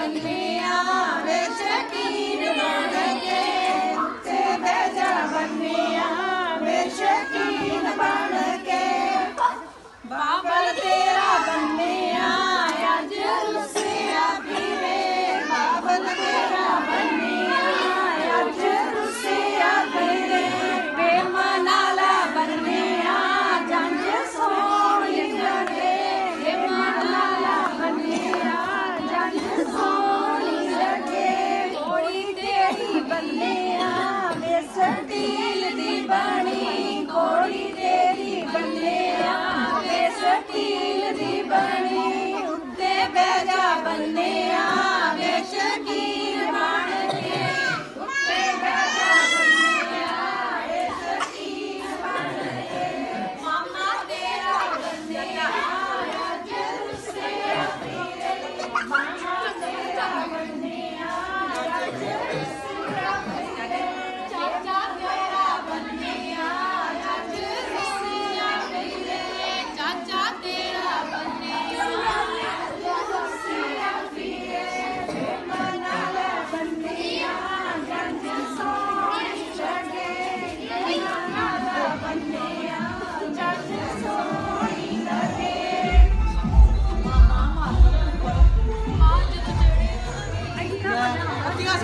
वन्मे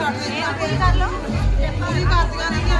ਇਹ ਕਰ ਲਓ। ਪੂਰੀ ਕਰਦੀਆਂ ਨਹੀਂ